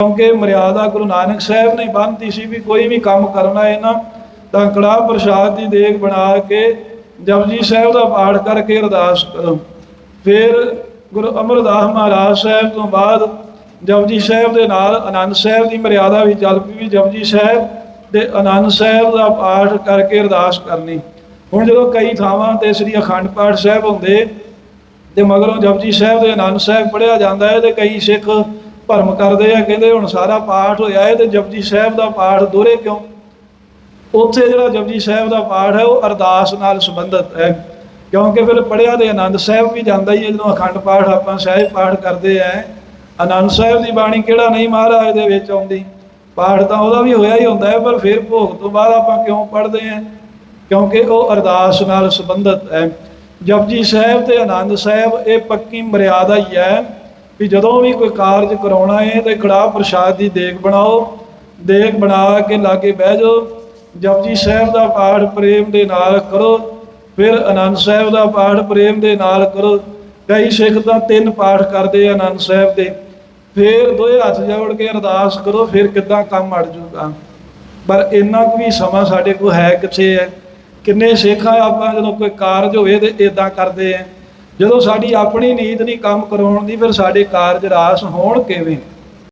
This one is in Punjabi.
ਕਿਉਂਕਿ ਮਰਿਆਦਾ ਗੁਰੂ ਨਾਨਕ ਸਾਹਿਬ ਨੇ ਬੰਨਤੀ ਸੀ ਵੀ ਕੋਈ ਵੀ ਕੰਮ ਕਰਨਾ ਹੈ ਨਾ ਤਾਂ ਕੜਾਹ ਪ੍ਰਸ਼ਾਦ ਦੀ ਦੇਗ ਬਣਾ ਕੇ ਜਪਜੀ ਸਾਹਿਬ ਦਾ ਪਾਠ ਕਰਕੇ ਅਰਦਾਸ ਕਰੋ। ਫਿਰ ਗੁਰੂ ਅਮਰਦਾਸ ਮਹਾਰਾਜ ਸਾਹਿਬ ਤੋਂ ਬਾਅਦ ਜਪਜੀ ਸਾਹਿਬ ਦੇ ਨਾਲ ਆਨੰਦ ਸਾਹਿਬ ਦੀ ਮਰਿਆਦਾ ਵੀ ਚੱਲ ਪਈ ਵੀ ਜਪਜੀ ਸਾਹਿਬ ਤੇ ਆਨੰਦ ਸਾਹਿਬ ਦਾ ਪਾਠ ਕਰਕੇ ਅਰਦਾਸ ਕਰਨੀ। ਹੁਣ ਜਦੋਂ ਕਈ ਥਾਵਾਂ ਤੇ ਸ੍ਰੀ ਅਖੰਡ ਪਾਠ ਸਾਹਿਬ ਹੁੰਦੇ ਤੇ ਮਗਰੋਂ ਜਪਜੀ ਸਾਹਿਬ ਦੇ ਆਨੰਦ ਸਾਹਿਬ ਪੜਿਆ ਜਾਂਦਾ ਹੈ ਤੇ ਕਈ ਸਿੱਖ ਭਰਮ ਕਰਦੇ ਆ, ਕਹਿੰਦੇ ਹੁਣ ਸਾਰਾ ਪਾਠ ਹੋਇਆ ਹੈ ਤੇ ਜਪਜੀ ਸਾਹਿਬ ਦਾ ਪਾਠ ਦੋਹਰੇ ਕਿਉਂ? ਉੱਥੇ ਜਿਹੜਾ ਜਪਜੀ ਸਾਹਿਬ ਦਾ ਪਾਠ ਹੈ, ਉਹ ਅਰਦਾਸ ਨਾਲ ਸੰਬੰਧਿਤ ਹੈ। ਕਿਉਂਕਿ ਫਿਰ ਪੜਿਆ ਦੇ ਆਨੰਦ ਸਾਹਿਬ ਵੀ ਜਾਂਦਾ ਹੀ ਹੈ, ਜਦੋਂ ਅਖੰਡ ਪਾਠ ਆਪਾਂ ਸਾਹਿਬ ਪਾਠ ਕਰਦੇ ਆ, ਆਨੰਦ ਸਾਹਿਬ ਦੀ ਬਾਣੀ ਕਿਹੜਾ ਨਹੀਂ ਮਹਾਰਾਜ ਦੇ ਵਿੱਚ ਆਉਂਦੀ? ਪਾਠ ਤਾਂ ਉਹਦਾ ਵੀ ਹੋਇਆ ਹੀ ਹੁੰਦਾ ਹੈ, ਪਰ ਫਿਰ ਭੋਗ ਤੋਂ ਬਾਅਦ ਆਪਾਂ ਕਿਉਂ ਪੜ੍ਹਦੇ ਆ? ਕਿਉਂਕਿ ਉਹ ਅਰਦਾਸ ਨਾਲ ਸੰਬੰਧਿਤ ਹੈ। ਜਪਜੀ ਸਾਹਿਬ ਤੇ ਆਨੰਦ ਸਾਹਿਬ, ਇਹ ਪੱਕੀ ਮਰਿਆਦਾ ਹੀ ਹੈ। ਵੀ ਜਦੋਂ ਵੀ ਕੋਈ ਕਾਰਜ ਕਰਾਉਣਾ ਹੈ ਤਾਂ ਕੜਾਹ ਪ੍ਰਸ਼ਾਦ ਦੀ ਦੇਗ ਬਣਾਓ, ਦੇਗ ਬਣਾ ਕੇ ਲਾਗੇ ਬਹਿ ਜਾਓ, ਜਪਜੀ ਸਾਹਿਬ ਦਾ ਪਾਠ ਪ੍ਰੇਮ ਦੇ ਨਾਲ ਕਰੋ, ਫਿਰ ਆਨੰਦ ਸਾਹਿਬ ਦਾ ਪਾਠ ਪ੍ਰੇਮ ਦੇ ਨਾਲ ਕਰੋ, ਕਈ ਸਿੱਖ ਤਾਂ ਤਿੰਨ ਪਾਠ ਕਰਦੇ ਆ ਆਨੰਦ ਸਾਹਿਬ ਦੇ, ਫਿਰ ਦੋਏ ਹੱਥ ਜੋੜ ਕੇ ਅਰਦਾਸ ਕਰੋ, ਫਿਰ ਕਿੱਦਾਂ ਕੰਮ ਅੜ ਜੂਗਾ। ਪਰ ਇੰਨਾ ਕੁ ਵੀ ਸਮਾਂ ਸਾਡੇ ਕੋਲ ਹੈ ਕਿੱਥੇ ਹੈ? ਕਿੰਨੇ ਸਿੱਖ ਆ ਆਪਾਂ ਜਦੋਂ ਕੋਈ ਕਾਰਜ ਹੋਵੇ ਤੇ ਇਦਾਂ ਕਰਦੇ ਆ। ਜਦੋਂ ਸਾਡੀ ਆਪਣੀ ਨੀਤ ਨਹੀਂ ਕੰਮ ਕਰਾਉਣ ਦੀ ਫਿਰ ਸਾਡੇ ਕਾਰਜ ਰਾਸ ਹੋਣ ਕਿਵੇਂ?